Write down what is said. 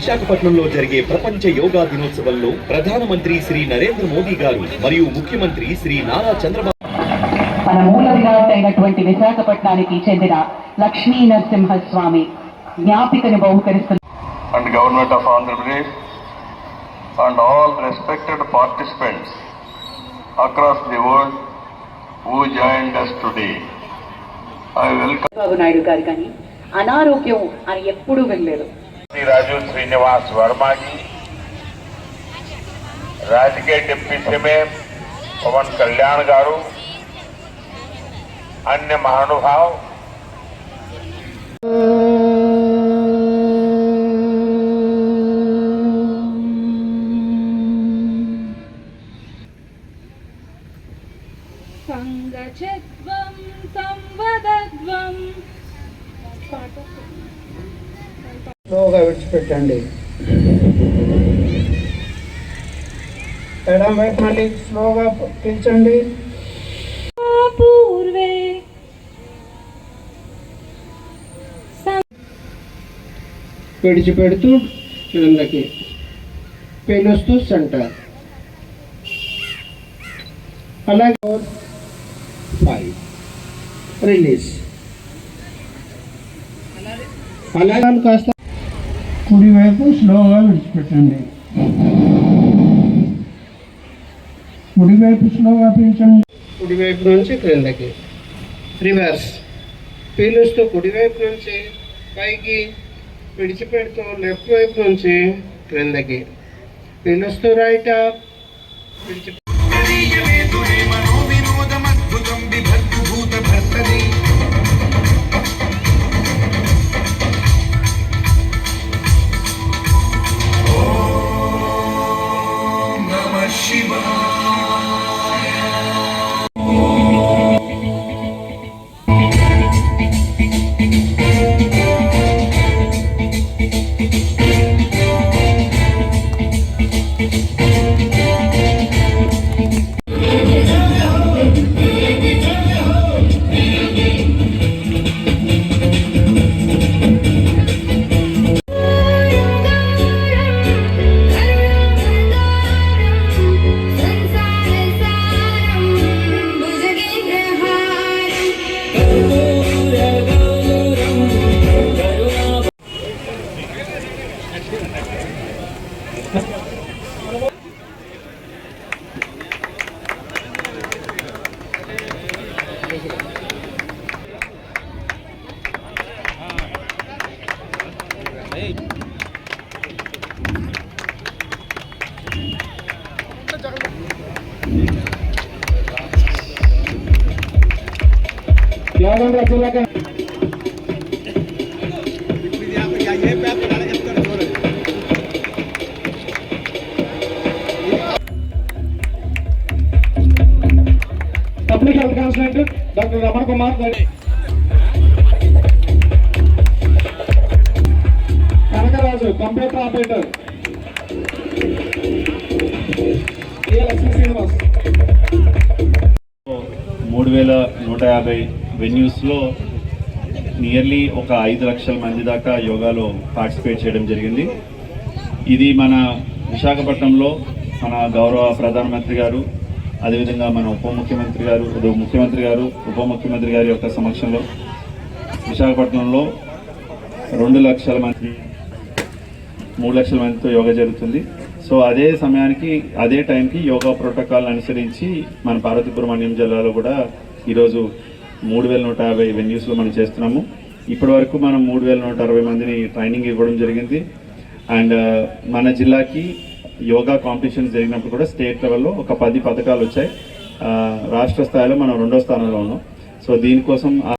విశాఖపట్నంలో జరిగే ప్రపంచ యోగా దినోత్సవంలో ప్రధానమంత్రి శ్రీ నరేంద్ర మోదీ గారు మరియు ముఖ్యమంత్రి శ్రీ నారా చంద్రబాబు మన మూల విరాట్ అయినటువంటి విశాఖపట్నానికి చెందిన Lakshmi Narasimhaswamy జ్ఞాపికను బహుకరిస్తున్న and Government of Andhra Pradesh and all respected participants across the world who joined us today. I welcome Chandrababu Naidu garu కానీ అనారోగ్యం అని ఎప్పుడూ వెళ్ళలేదు श्री राजू श्रीनिवास वर्मा जी राज्य के डिप्टी सीएम पवन कल्याण गारू अन्य महानुभाव। స్లోగా విడిచిపెట్టండి. ఎడం వైపు మళ్ళీ స్లోగా పీల్చండి. విడిచిపెడుతూ క్రిందకి పేలుస్తూ సెంటర్. అలాగే ఫైవ్ రిలీజ్. అలాగే కాస్త కుడివైపు స్లోగా విడిచిపెట్టండి. కుడివైపు స్లోగా పీల్చండి. కుడివైపు నుంచి క్రిందకి. రివర్స్. పీలుస్తూ కుడివైపు నుంచి పైకి విడిచిపెడుతూ లెఫ్ట్ వైపు నుంచి క్రిందకి. పీలుస్తూ రైట్ అప్ విడిచి Jangan berjalan. Jangan berjalan. Public health consultant doctor Ramana Kumar Kanakaraju computer operator మూడు వేల నూట యాభై వెన్యూస్లో నియర్లీ ఒక ఐదు లక్షల మంది దాకా యోగాలో పార్టిసిపేట్ చేయడం జరిగింది. ఇది మన విశాఖపట్నంలో మన గౌరవ ప్రధానమంత్రి గారు అదేవిధంగా మన ఉప ముఖ్యమంత్రి గారు ముఖ్యమంత్రి గారు ఉప ముఖ్యమంత్రి గారి యొక్క సమక్షంలో విశాఖపట్నంలో రెండు లక్షల మంది మూడు లక్షల మందితో యోగా జరుగుతుంది. సో అదే సమయానికి అదే టైంకి యోగా ప్రోటోకాల్ అనుసరించి మన పార్వతీపురం అన్యం జిల్లాలో కూడా ఈరోజు మూడు వేల నూట యాభై వెన్యూస్లో మనం చేస్తున్నాము. ఇప్పటి వరకు మనం మూడు వేల నూట అరవై మందిని ట్రైనింగ్ ఇవ్వడం జరిగింది. అండ్ మన జిల్లాకి యోగా కాంపిటీషన్ జరిగినప్పుడు కూడా స్టేట్ లెవెల్లో ఒక పది పథకాలు వచ్చాయి. ఆ, రాష్ట్ర స్థాయిలో మనం రెండో స్థానంలో ఉన్నాం. సో దీనికోసం